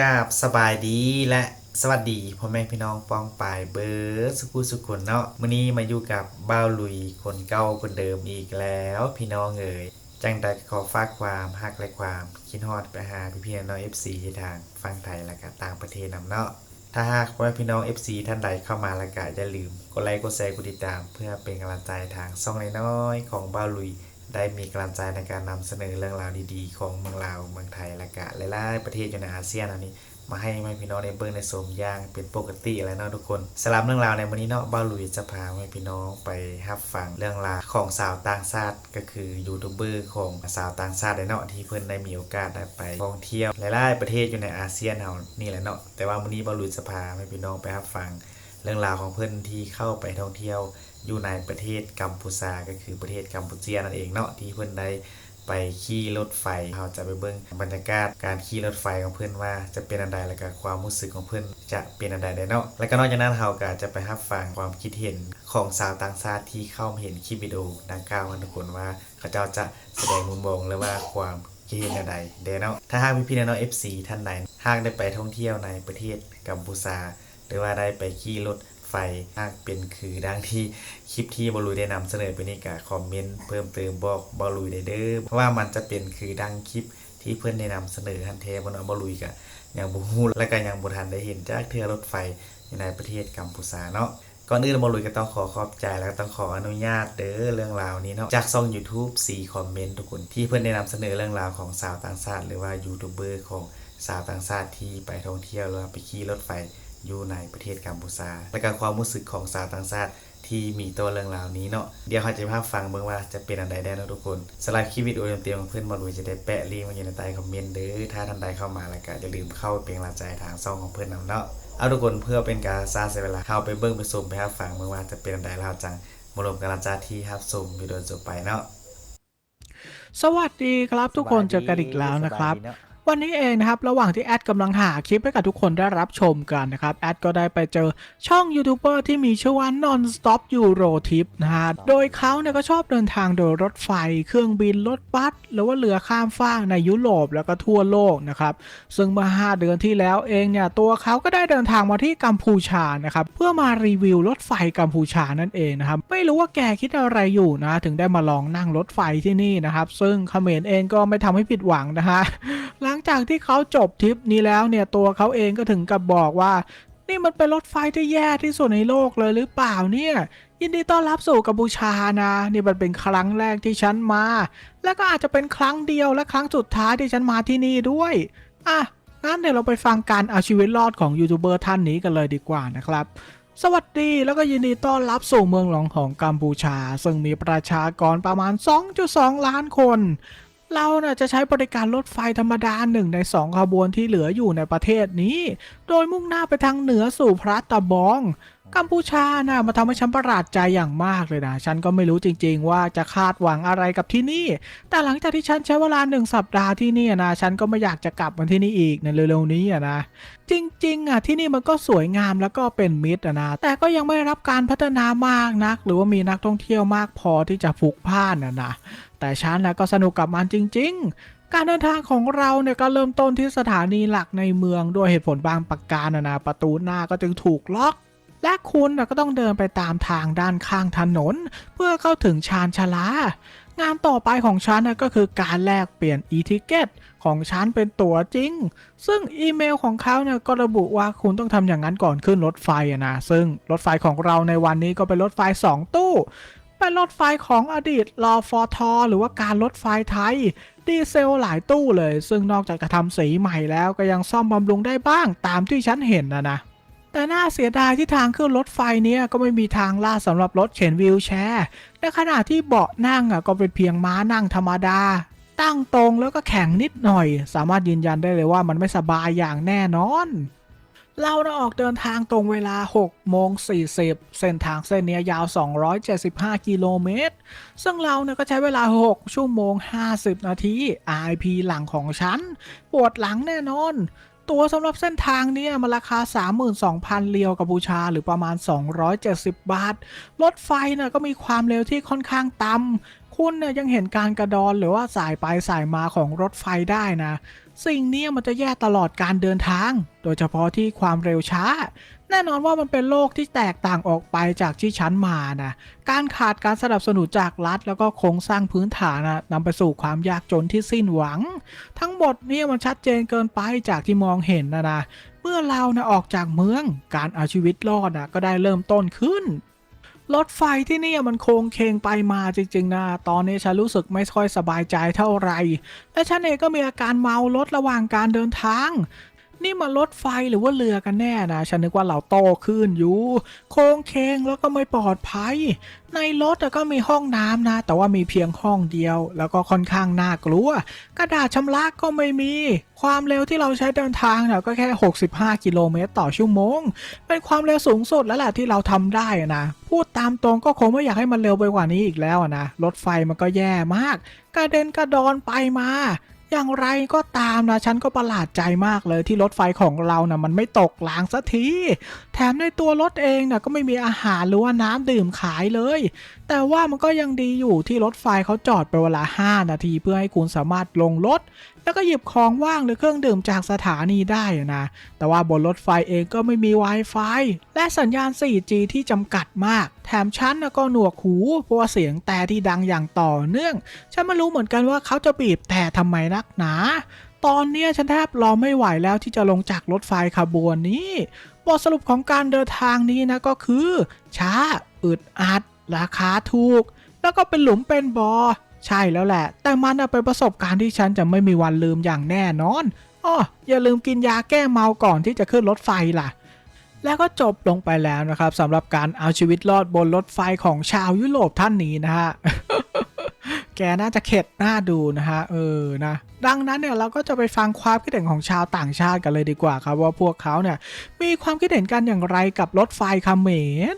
กาบสบายดีและสวัสดีพ่อแม่พี่น้องปองปายเบิร์ดสุขุสุขคนเนาะมื้อนี้มาอยู่กับบ้าวลุยคนเก่าคนเดิมอีกแล้วพี่น้องเอ๋ยจังใดขอฝากความฮักและความคิดฮอดไปหาพี่พี่น้อง FC ที่ทางฝั่งไทยและก็ต่างประเทศนำเนาะถ้าหากว่าพี่น้อง FC ท่านใดเข้ามาแล้วก็อย่าลืมกดไลค์กดแชร์กดติดตาม เพื่อเป็นกำลังใจทางช่องน้อยๆของบ้าวลุย ได้มีกำลังใจในการนำเสนอเรื่องราวดีๆ ของเมืองลาวเมืองไทยและก็หลายๆประเทศอยู่ในอาเซียนอันนี้ มาให้แม่พี่น้องในเบิ้งในสมย่างเป็นปกติแล้วเนาะทุกคนสลับเรื่องราวในวันนี้เนาะบ้าลุยจะพาแม่พี่น้องไปรับฟังเรื่องราวของสาวต่างชาติก็คือยูทูบเบอร์ของสาวต่างชาติเนาะที่เพิ่นได้มีโอกาสได้ไปท่องเที่ยวหลายๆประเทศอยู่ในอาเซียนเฮานี่แหละเนาะแต่ว่าวันนี้บ้าลุยจะพาแม่พี่น้องไปรับฟังเรื่องราวของเพื่อนที่เข้าไปท่องเที่ยว อยู่ในประเทศกัมพูชาก็คือประเทศกัมพูเชียนั่นเองเนาะที่เพื่อนได้ไปขี่รถไฟเราจะไปเบิ่งบรรยากาศการขี่รถไฟของเพื่อนว่าจะเป็นอันใดแล้วก็ความรู้สึกของเพื่อนจะเป็นอันใดได้เนาะแล้วก็นอกจากนั้นเราก็จะไปรับฟังความคิดเห็นของสาวต่างชาติที่เข้ามาเห็นคลิปวิดีโอดังกล่าวกันทุกคนว่าเขาเจ้าจะแสดงมุมมองหรือว่าความคิดเห็นอันใดเด้เนาะถ้าหากพี่ๆน้องๆ FC ท่านใดหากได้ไปท่องเที่ยวในประเทศกัมพูชาหรือว่าได้ไปขี่รถ ไฟหากเป็นคือดังที่คลิปที่บอลุยได้นำเสนอไปนี่ก็คอมเมนต์เพิ่มเติมบอกบอลุยได้เด้อเพราะว่ามันจะเป็นคือดังคลิปที่เพื่อนได้นำเสนอทันเทบนบอลุยก็ยังบ่ฮู้และก็ยังบ่ทันได้เห็นจากเทือรถไฟในประเทศกัมพูชาเนาะก่อนอื่นบอลุยก็ต้องขอขอบใจแล้วก็ต้องขออนุญาตเด้อเรื่องราวนี้เนาะจากช่อง YouTube 4คอมเมนต์ทุกคนที่เพื่อนได้นำเสนอเรื่องราวของสาวต่างชาติหรือว่ายูทูบเบอร์ของสาวต่างชาติที่ไปท่องเที่ยวหรือว่าไปขี่รถไฟ อยู่ในประเทศกัมพูชา และการความรู้สึกของสาวต่างชาติที่มีตัวเรื่องราวนี้เนาะเดี๋ยวเขาจะพาฟังเบิ่งว่าจะเป็นอันใดได้เนาะทุกคนสำหรับคลิปวิดีโอเตรียมๆของเพื่อนมาลุยจะได้แปะลิงก์ไว้อยู่ในใต้คอมเมนต์เด้อถ้าท่านใดเข้ามาแล้วก็อย่าลืมเข้าไปเป็นกำลังใจทางช่องของเพื่อนนำเนาะเอาทุกคนเพื่อเป็นการสร้างเสียเวลาเข้าไปเบิ่งไปชมไปรับฟังเบิ่งว่าจะเป็นอันใดแล้วเราจังมารวมกันหลังจากที่รับชมวิดีโอจบไปเนาะสวัสดีครับทุกคนเจอกันอีกแล้วนะครับ วันนี้เองนะครับระหว่างที่แอดกำลังหาคลิปให้กับทุกคนได้รับชมกันนะครับแอดก็ได้ไปเจอช่องยูทูบเบอร์ที่มีชื่อว่า non stop euro tip นะฮะโดยเขาเนี่ยก็ชอบเดินทางโดยรถไฟ เครื่องบินรถบัสหรือว่าเรือข้ามฟากในยุโรปแล้วก็ทั่วโลกนะครับซึ่งเมื่อ5เดือนที่แล้วเองเนี่ยตัวเขาก็ได้เดินทางมาที่กัมพูชานะครับเพื่อมารีวิวรถไฟกัมพูชานั่นเองนะครับไม่รู้ว่าแกคิดอะไรอยู่นะถึงได้มาลองนั่งรถไฟที่นี่นะครับซึ่งเขมรเองก็ไม่ทำให้ผิดหวังนะฮะหลัง จากที่เขาจบทริปนี้แล้วเนี่ยตัวเขาเองก็ถึงกับบอกว่า นี่มันเป็นรถไฟที่แย่ที่สุดในโลกเลยหรือเปล่าเนี่ย ยินดีต้อนรับสู่กัมพูชานะนี่มันเป็นครั้งแรกที่ฉันมา และก็อาจจะเป็นครั้งเดียวและครั้งสุดท้ายที่ฉันมาที่นี่ด้วย อะงั้นเดี๋ยวเราไปฟังการเอาชีวิตรอดของยูทูบเบอร์ท่านนี้กันเลยดีกว่านะครับสวัสดีแล้วก็ยินดีต้อนรับสู่เมืองหลวงของกัมพูชา ซึ่งมีประชากรประมาณ 2.2 ล้านคน เราน่ะจะใช้บริการรถไฟธรรมดาหนึ่งในสองขบวนที่เหลืออยู่ในประเทศนี้ โดยมุ่งหน้าไปทางเหนือสู่พระตะบองกัมพูชาน่ะมาทำให้ฉันประหลาดใจอย่างมากเลยนะ ฉันก็ไม่รู้จริง ๆ ว่าจะคาดหวังอะไรกับที่นี่ แต่หลังจากที่ฉันใช้เวลาหนึ่งสัปดาห์ที่นี่นะ ฉันก็ไม่อยากจะกลับมาที่นี่อีกในเร็วๆนี้นะ จริง ๆอะที่นี่มันก็สวยงามแล้วก็เป็นมิตรนะ แต่ก็ยังไม่ได้รับการพัฒนามากนัก หรือว่ามีนักท่องเที่ยวมากพอที่จะผูกพ่านอะนะ แต่ฉันนะก็สนุกกับมันจริง ๆ การเดินทางของเราเนี่ยก็เริ่มต้นที่สถานีหลักในเมืองด้วยเหตุผลบางประการนะนะประตูหน้าก็จึงถูกล็อกและคุณนะก็ต้องเดินไปตามทางด้านข้างถนน เพื่อเข้าถึงชานชลา งานต่อไปของฉันนะก็คือการแลกเปลี่ยนอีทิเกตของฉันเป็นตั๋วจริง ซึ่งอีเมลของเขาเนี่ยก็ระบุว่าคุณต้องทำอย่างนั้นก่อนขึ้นรถไฟนะ ซึ่งรถไฟของเราในวันนี้ก็เป็นรถไฟ 2 ตู้ เป็นรถไฟของอดีตรอฟอทอหรือว่าการรถไฟไทย ดีเซลหลายตู้เลย ซึ่งนอกจากจะทำสีใหม่แล้วก็ยังซ่อมบำรุงได้บ้างตามที่ฉันเห็นนะนะแต่น่าเสียดายที่ทางขึ้นรถไฟเนี้ยก็ไม่มีทางลาดสำหรับรถเข็นวีลแชร์ในขณะที่เบาะนั่งอะก็เป็นเพียงม้านั่งธรรมดา ตั้งตรงแล้วก็แข็งนิดหน่อย สามารถยืนยันได้เลยว่ามันไม่สบายอย่างแน่นอน เราได้ออกเดินทางตรงเวลา 6 โมง 40 เส้นทางเส้นนี้ยยาว 275 กิโลเมตร ซึ่งเราเนี่ยก็ใช้เวลา 6 ชั่วโมง 50 นาที RIP หลังของฉัน ปวดหลังแน่นอน ตัวสำหรับเส้นทางเนี่ยมันราคา 32,000 เรียวกัมพูชาหรือประมาณ 270 บาท รถไฟเนี่ยก็มีความเร็วที่ค่อนข้างต่ำคุณเนี่ยยังเห็นการกระดอนหรือว่าสายไปสายมาของรถไฟได้นะ สิ่งนี้มันจะแย่ตลอดการเดินทาง โดยเฉพาะที่ความเร็วช้า แน่นอนว่ามันเป็นโลกที่แตกต่างออกไปจากที่ฉันมานะ การขาดการสนับสนุนจากรัฐ แล้วก็โครงสร้างพื้นฐานนะนำไปสู่ความยากจนที่สิ้นหวัง ทั้งหมดนี่มันชัดเจนเกินไปจากที่มองเห็นนะนะ เมื่อเรานะออกจากเมือง การเอาชีวิตรอดนะก็ได้เริ่มต้นขึ้น รถไฟที่นี่มันโค้งเคงไปมาจริง ๆ นะ ตอนนี้ฉันรู้สึกไม่ค่อยสบายใจเท่าไหร่และฉันเองก็มีอาการเมารถระหว่างการเดินทาง นี่มันรถไฟหรือว่าเรือกันแน่นะ ฉันนึกว่าเราโตขึ้นอยู่ โค้งเคงแล้วก็ไม่ปลอดภัย ในรถก็มีห้องน้ำนะ แต่ว่ามีเพียงห้องเดียว แล้วก็ค่อนข้างน่ากลัว กระดาษชำระก็ไม่มี ความเร็วที่เราใช้เดินทางเนี่ยก็แค่ 65 กิโลเมตรต่อชั่วโมง เป็นความเร็วสูงสุดแล้วแหละที่เราทำได้นะพูดตามตรงก็คงไม่อยากให้มันเร็วไปกว่านี้อีกแล้วนะ รถไฟมันก็แย่มาก กระเด็นกระดอนไปมา อย่างไรก็ตามนะฉันก็ประหลาดใจมากเลยที่รถไฟของเรานะ่ะมันไม่ตกรางสักที แถมในตัวรถเองนะ่ะก็ไม่มีอาหารหรือว่าน้ำดื่มขายเลย แต่ว่ามันก็ยังดีอยู่ที่รถไฟเขาจอดไปเวลา 5 นาทีเพื่อให้คุณสามารถลงรถ แล้วก็หยิบของว่างหรือเครื่องดื่มจากสถานีได้อะนะ แต่ว่าบนรถไฟเองก็ไม่มี Wi-Fi และสัญญาณ 4G ที่จำกัดมาก แถมฉันน่ะก็หนวกหูเพราะเสียงแต่ที่ดังอย่างต่อเนื่อง ฉันไม่รู้เหมือนกันว่าเขาจะบีบแต่ทำไมนักหนา ตอนนี้ฉันแทบรอไม่ไหวแล้วที่จะลงจากรถไฟขบวนนี้บทสรุปของการเดินทางนี้นะก็คือ ช้า อึดอัด ราคาถูก แล้วก็เป็นหลุมเป็นบอ่อ ใช่แล้วแหละ แต่มันเป็นประสบการณ์ที่ฉันจะไม่มีวันลืมอย่างแน่นอนอ้ออย่าลืมกินยาแก้เมาก่อนที่จะขึ้นรถไฟล่ะ แล้วก็จบลงไปแล้วนะครับสำหรับการเอาชีวิตรอดบนรถไฟของชาวยุโรปท่านนี้นะฮะแกน่าจะเข็ดหน้าดูนะฮะเออนะดังนั้นเนี่ยเราก็จะไปฟังความคิดเห็นของชาวต่างชาติกันเลยดีกว่าครับ ว่าพวกเขาเนี่ยมีความคิดเห็นกันอย่างไรกับรถไฟเขมร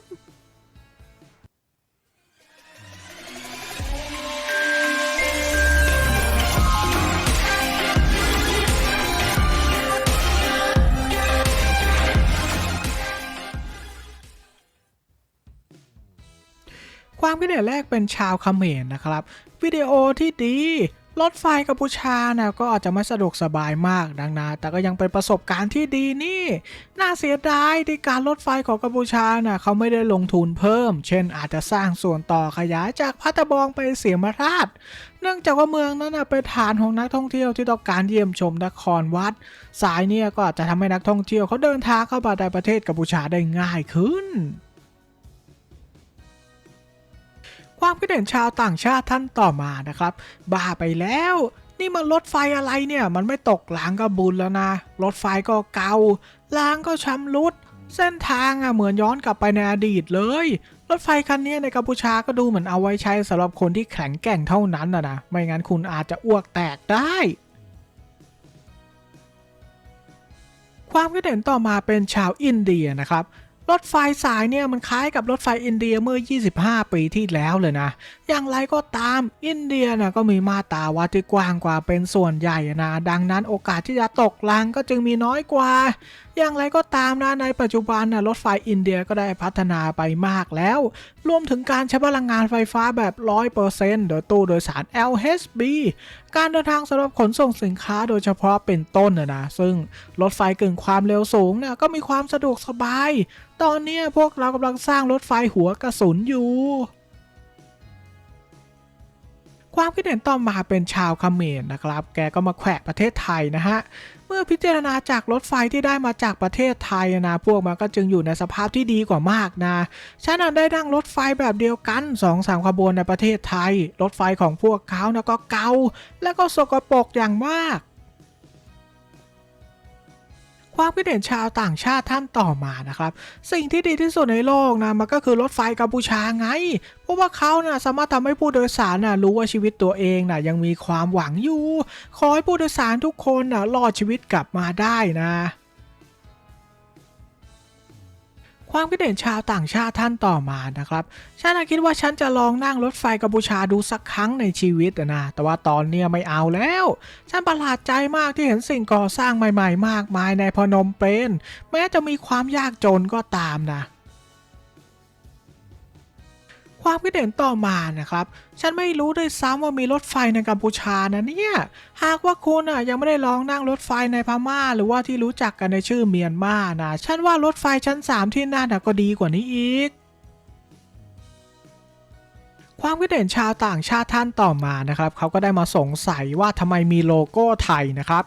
ความคิดเห็นแรกเป็นชาวเขมรนะครับ วิดีโอที่ดี รถไฟกัมพูชานะก็อาจจะไม่สะดวกสบายมากดังนั้นแต่ก็ยังเป็นประสบการณ์ที่ดีนี่ น่าเสียดายที่การรถไฟของกัมพูชานะเขาไม่ได้ลงทุนเพิ่ม เช่นอาจจะสร้างส่วนต่อขยายจากพัทบองไปเสียมราช เนื่องจากว่าเมืองนั้นนะเป็นฐานของนักท่องเที่ยวที่ต้องการเยี่ยมชมนครวัด สายเนี่ยก็อาจจะทำให้นักท่องเที่ยวเขาเดินทางเข้ามาในประเทศกัมพูชาได้ง่ายขึ้น ความคิดเห็นชาวต่างชาติท่านต่อมานะครับ บ้าไปแล้ว นี่มันรถไฟอะไรเนี่ย มันไม่ตกหลางก็บุญแล้วนะ รถไฟก็เก่ารางก็ชำรุด เส้นทางอะเหมือนย้อนกลับไปในอดีตเลย รถไฟคันนี้ในกัมพูชาก็ดูเหมือนเอาไว้ใช้สำหรับคนที่แข็งแกร่งเท่านั้นนะนะ ไม่งั้นคุณอาจจะอ้วกแตกได้ความคิดเห็นต่อมาเป็นชาวอินเดียนะครับ รถไฟสายเนี่ยมันคล้ายกับรถไฟอินเดียเมื่อ 25 ปีที่แล้วเลยนะ อย่างไรก็ตามอินเดียนะก็มีมาตราวัดที่กว้างกว่าเป็นส่วนใหญ่นะ ดังนั้นโอกาสที่จะตกรางก็จึงมีน้อยกว่า อย่างไรก็ตามนะในปัจจุบันนะรถไฟอินเดียก็ได้พัฒนาไปมากแล้ว รวมถึงการใช้พลังงานไฟฟ้าแบบ 100%โดยตู้โดยสาร LHB การเดินทางสำหรับขนส่งสินค้าโดยเฉพาะเป็นต้นนะนะซึ่งรถไฟกึ่งความเร็วสูงนะก็มีความสะดวกสบาย ตอนนี้พวกเรากำลังสร้างรถไฟหัวกระสุนอยู่ ความคิดเห็นต่อมาเป็นชาวเขมรนะครับ แกก็มาแขวะประเทศไทยนะฮะ เมื่อพิจารณาจากรถไฟที่ได้มาจากประเทศไทยนะ พวกมันก็จึงอยู่ในสภาพที่ดีกว่ามากนะ ฉันนได้นั่งรถไฟแบบเดียวกัน2อสามขบวนในประเทศไทย รถไฟของพวกเขานะก็เก่าและก็สกปรกอย่างมาก ความคิดเห็นชาวต่างชาติท่านต่อมานะครับ สิ่งที่ดีที่สุดในโลกนะมันก็คือรถไฟกัมพูชาไง เพราะว่าเขานะ่ะสามารถทำให้ผู้โดยสารนะ่ะรู้ว่าชีวิตตัวเองนะ่ะยังมีความหวังอยู่ ขอให้ผู้โดยสารทุกคนนะ่ะรอดชีวิตกลับมาได้นะ ความคิดเห็นชาวต่างชาติท่านต่อมานะครับ ฉันคิดว่าฉันจะลองนั่งรถไฟกัมพูชาดูสักครั้งในชีวิตนะ แต่ว่าตอนเนี้ยไม่เอาแล้ว ฉันประหลาดใจมากที่เห็นสิ่งก่อสร้างใหม่ ๆ มากมายในพนมเปญ แม้จะมีความยากจนก็ตามนะ ความคิดเห็นต่อมานะครับ ฉันไม่รู้ด้วยซ้ำว่ามีรถไฟในกัมพูชานะเนี่ย หากว่าคุณอะยังไม่ได้ลองนั่งรถไฟในพม่า หรือว่าที่รู้จักกันในชื่อเมียนมานะ ฉันว่ารถไฟชั้น 3 ที่นั่นน่ะก็ดีกว่านี้อีกความคิดเห็นชาวต่างชาติท่านต่อมานะครับเขาก็ได้มาสงสัยว่าทำไมมีโลโก้ไทยนะครับ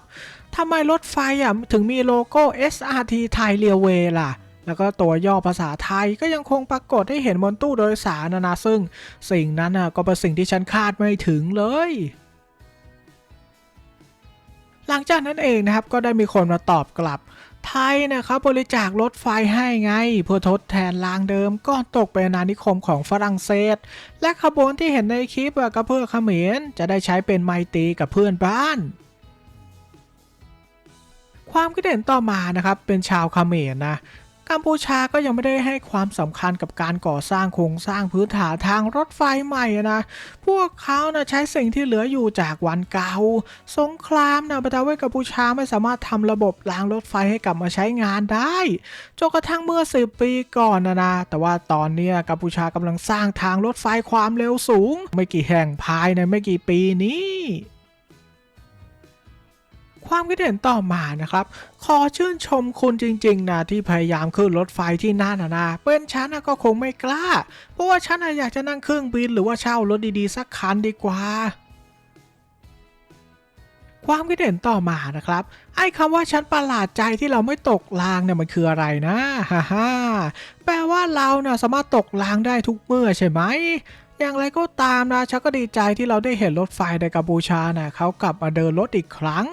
ทำไมรถไฟอะถึงมีโลโก้ SRT ไทยเรียเวล่ะ แล้วก็ตัวย่อภาษาไทยก็ยังคงปรากฏให้เห็นบนตู้โดยสารนะนะซึ่งสิ่งนั้นนะก็เป็นสิ่งที่ฉันคาดไม่ถึงเลยหลังจากนั้นเองนะครับก็ได้มีคนมาตอบกลับ ไทยนะครับบริจาครถไฟให้ไง เพื่อทดแทนรางเดิมก่อนตกเป็นานิคมของฝรั่งเศส และขบวนที่เห็นในคลิปก็เพื่อเขมรจะได้ใช้เป็นไมตีกับเพื่อนบ้าน ความคิดเห็นต่อมานะครับเป็นชาวเขมรนะ กัมพูชาก็ยังไม่ได้ให้ความสำคัญกับการก่อสร้างโครงสร้างพื้นฐานทางรถไฟใหม่นะ พวกเขานะใช้สิ่งที่เหลืออยู่จากวันเก่าสงครามนะประเทำให้กัมพูชาไม่สามารถทำระบบรางรถไฟให้กลับมาใช้งานได้จนกระทั่งเมื่อ10ปีก่อนนะนะแต่ว่าตอนนี้กัมพูชากำลังสร้างทางรถไฟความเร็วสูง ไม่กี่แห่งภายในไม่กี่ปีนี้ ความคิดเห็นต่อมานะครับ ขอชื่นชมคุณจริง ๆ นะที่พยายามขึ้นรถไฟที่นั่นนนะเป็นฉันนก็คงไม่กล้า เพราะว่าฉันน่ะอยากจะนั่งเครื่องบินหรือว่าเช่ารถดีๆ สักคันดีกว่า ความคิดเห็นต่อมานะครับ ไอ้คำว่าฉันประหลาดใจที่เราไม่ตกรางเนี่ยมันคืออะไรนะฮ่าฮ่าแปลว่าเราน่ะสามารถตกรางได้ทุกเมื่อใช่ไหมอย่างไรก็ตามนะฉันก็ดีใจที่เราได้เห็นรถไฟในกัมพูชานะเขากลับมาเดินรถอีกครั้ง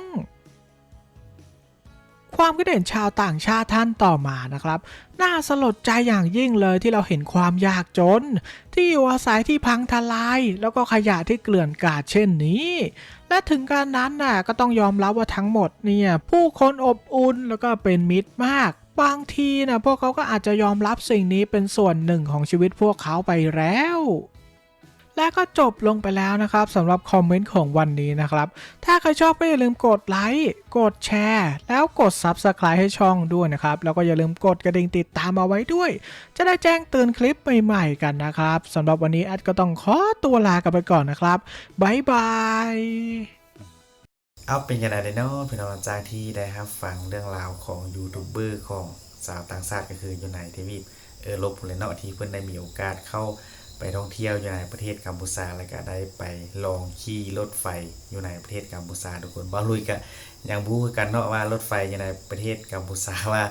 ความคิดเห็นชาวต่างชาติท่านต่อมานะครับ น่าสลดใจอย่างยิ่งเลยที่เราเห็นความยากจน ที่อยู่อาศัยที่พังทลาย แล้วก็ขยะที่เกลื่อนกลาดเช่นนี้ และถึงการนั้นน่ะก็ต้องยอมรับว่าทั้งหมดเนี่ยผู้คนอบอุ่นแล้วก็เป็นมิตรมากบางทีนะพวกเขาก็อาจจะยอมรับสิ่งนี้เป็นส่วนหนึ่งของชีวิตพวกเขาไปแล้ว และก็จบลงไปแล้วนะครับสำหรับคอมเมนต์ของวันนี้นะครับ ถ้าใครชอบก็อย่าลืมกดไลค์ กดแชร์ แล้วกด Subscribe ให้ช่องด้วยนะครับ แล้วก็อย่าลืมกดกระดิ่งติดตามเอาไว้ด้วย จะได้แจ้งเตือนคลิปใหม่ๆกันนะครับสำหรับวันนี้แอดก็ต้องขอตัวลากันไปก่อนนะครับบ๊ายบายเอาเป็นยังไงเลยเนาะพี่น้องจากที่ได้ครับฟังเรื่องราวของยูทูบเบอร์ของสาวต่างชาติก็คืออยู่ในทวีปเออลบเลยเนาะที่เพิ่นได้มีโอกาสเข้า ไปท่องเที่ยวอยู่ในประเทศกัมพูชาแล้วก็ได้ไปลองขี่รถไฟอยู่ในประเทศกัมพูชาทุกคนบ่ลุยก็ยังบู้กันเนาะว่ารถไฟอยู่ในประเทศกัมพูชาว่า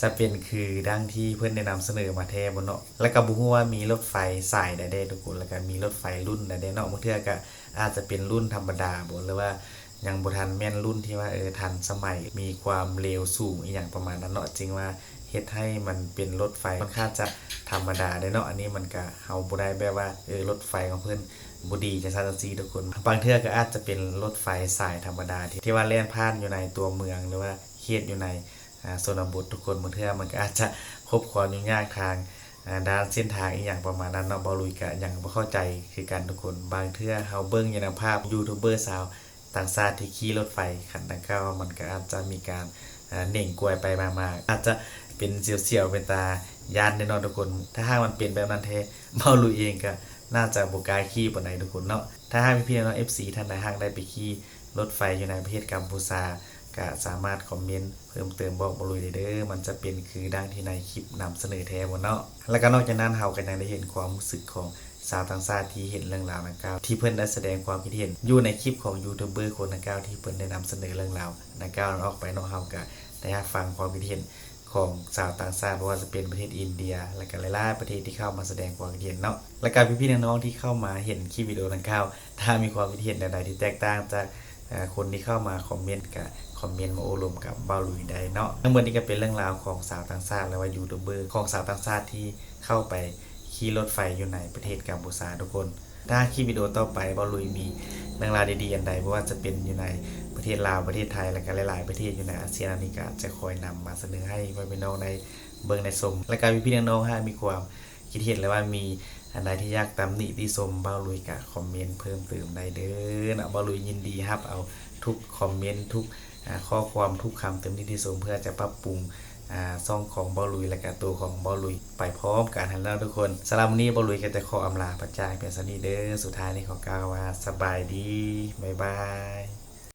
จะเป็นคือดังที่เพื่อนได้นำเสนอมาแท้บนเนาะแล้วก็บู้ว่ามีรถไฟสายใดๆทุกคนแล้วก็มีรถไฟรุ่นใดๆเนาะบางเทื่อก็อาจจะเป็นรุ่นธรรมดาบ่หรือว่ายังบ่ทันแม่นรุ่นที่ว่าเออทันสมัยมีความเร็วสูงอีหยังประมาณนั้นเนาะจริงว่า เฮ็ดให้มันเป็นรถไฟค่อนข้างจะธรรมดาได้เนาะอันนี้มันก็เฮาบ่ได้แบบว่าเออรถไฟของเพิ่นบ่ดีจังซั่นจังซี่ทุกคนบางเทื่อก็อาจจะเป็นรถไฟสายธรรมดาที่ที่ว่าแล่นผ่านอยู่ในตัวเมืองหรือว่าเขตอยู่ในอ่าชนบททุกคนบางเทื่อมันก็อาจจะพบความยุ่งยากทางอ่าด้านเส้นทางอีกอย่างประมาณนั้นเนาะบอลุยกะยังบ่เข้าใจคือกันทุกคนบางเทื่อเฮาเบิ่งอย่างภาพยูทูบเบอร์สาวต่างชาติที่ขี่รถไฟคันดังกล่าวมันก็อาจจะมีการอ่าเหน่งกลวยไปมามาอาจจะ เป็นเสียวๆเป็นตายานแน่นอนทุกคน ถ้าหากมันเป็นแบบนั้นแท้เบอลุยเองก็น่าจะบ่กล้าขี่ปานใดทุกคนเนาะถ้าหากพี่ๆน้อง FC ท่านใดหากได้ไปขี่รถไฟอยู่ในประเทศกัมพูชาก็สามารถคอมเมนต์เพิ่มเติมบอกบรุยได้เด้อ มันจะเป็นคือดังที่ในคลิปนำเสนอแท้บนเนาะ แล้วก็นอกจากนั้นเฮาก็ยังได้เห็นความรู้สึกของสาวต่างชาติที่เห็นเรื่องราวดังกล่าวที่เพิ่อนได้แสดงความคิดเห็นอยู่ในคลิปของยูทูบเบอร์คนดังกล่าวที่เพิ่อนได้นำเสนอเรื่องราวดังกล่าวออกไปนาะเฮาก็ได้ฟังความคิดเห็น ของสาวต่างชาติบ่ว่าจะเป็นประเทศอินเดีย และก็หลายๆประเทศที่เข้ามาแสดงความคิดเห็นเนาะและก็พี่ๆน้องๆที่เข้ามาเห็นคลิปวิดีโอดังกล่าวถ้ามีความคิดเห็นใดๆที่แตกต่างจากคนที่เข้ามาคอมเมนต์กับคอมเมนต์มาโอลมกับเบาลุยได้เนาะทั้งหมดนี้ก็เป็นเรื่องราวของสาวต่างชาติและว่ายูทูบเบอร์ของสาวต่างชาติที่เข้าไปขี่รถไฟอยู่ในประเทศกัมพูชาทุกคน ถ้าคลิปวิดีโอต่อไปเบาลุยมีเรื่องราวดีๆอันใดไม่ว่าจะเป็นอยู่ใน ประเทศลาวประเทศไทยและก็หลาย ๆ ประเทศอยู่ในอาเซียนอานิกาจะคอยนำมาเสนอให้พี่น้องในเบิ่งในชมและการพี่น้องๆให้มีความคิดเห็นและว่ามีอันใดที่ยากตำหนิที่ชมเบาลุยกะคอมเมนต์เพิ่มเติมได้เด้อนะเบาลุยยินดีครับ เอาทุกคอมเมนต์ทุกข้อความทุกคำเต็มที่ที่สูงเพื่อจะปรับปรุงซ่องของบอลุยและก็ตัวของบอลุย ไปพร้อมกันหันแล้วทุกคนสำหรับวันนี้บอลุยก็จะขออำลาพระจ่ายเป็นสนิเด้อสุดท้ายนี้ขอกล่าวว่าสบายดี บ๊ายบาย